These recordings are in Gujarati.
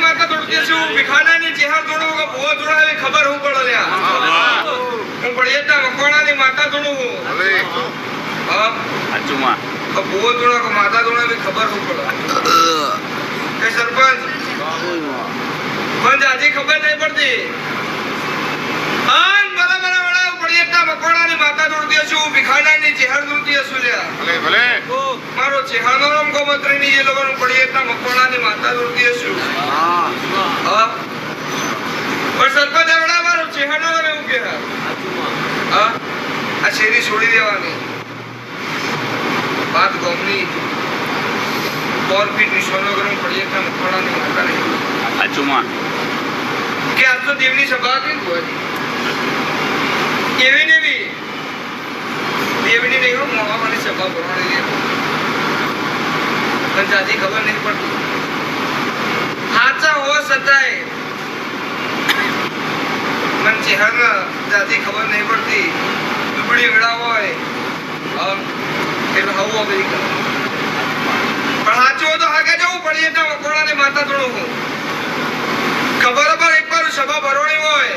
માતા ખબર હું પડો લ્યા. હું પડિયતના મકોડાની હવે હા. અચુમા ભો તોડા કે માતા ખબર હું પડો. સરપંચ. પણ જાજી ખબર નહીં પડતી. આ મારો ચેહાનો નામ ગોમત્રીની જે લોકોનું પડિયતના મકોડાની માતા તોડતી છું હા. પણ સરપંચ આવડા મારો ચેહાનો નામ એવું કે હા? આ શેરી છોડી દેવાની. વાત ગોમની પોર ફીટ નિશાનો કરું પડિયતના મકોડાની માતા નહીં. સાચુમાં કે આજ તો દેવની સભા હતી ને ભુવાજી. એવી ને દેવની નહીં હો મોળાવાની સભા ભરવાની પણ જાજી ખબર નહીં પડતી. સાચા હોવા છતાંય મન ચહેરાના જાજી ખબર નહીં પડતી. દુબળી વેળા હોય. એટલે હવું અમેરિકા પણ સાચું તો હાગે જવું પડી એટલે મકોડાની માતા થોડું હું ખબર પર એક વાર સભા ભરવાની હોય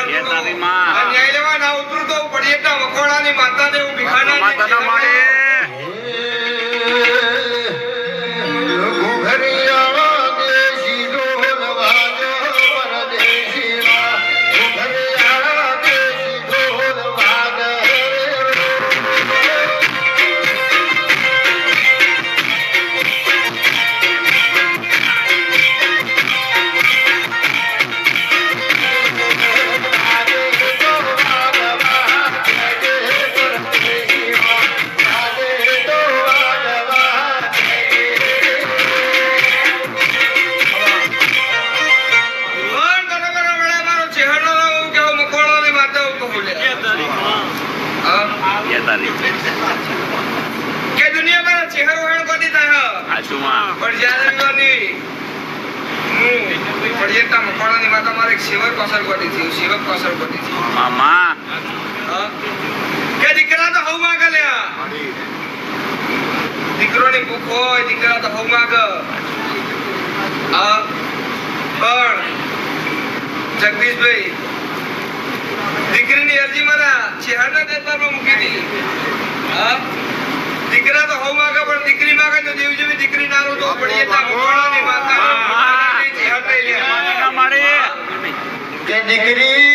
એ તારી લેવા ના ઉતરું તો પડી એટલા મકોડાની માતા ને હું ભીખાના માતાના માળે. હા? નહીં કે દુનિયા મારા ચહેરો હેણ કોની થાય સાચુમાં પણ જ્યારે વિવાની માતા મારે એક સેવક સેવક મામા. કે દીકરા તો હવ માગે લ્યા. દીકરોની ભૂખ હોય દીકરા તો હવ માગ. આ પણ જગદીશભાઈ દીકરીની અરજી મારા ચેહરના દરબારમાં મૂકી દીધી. હા? દીકરા તો હોવ માગે પણ દીકરી માગે તો દેવ જેવી દીકરી ના રહો પણ એ તા ભગવાનની માતા કે દીકરી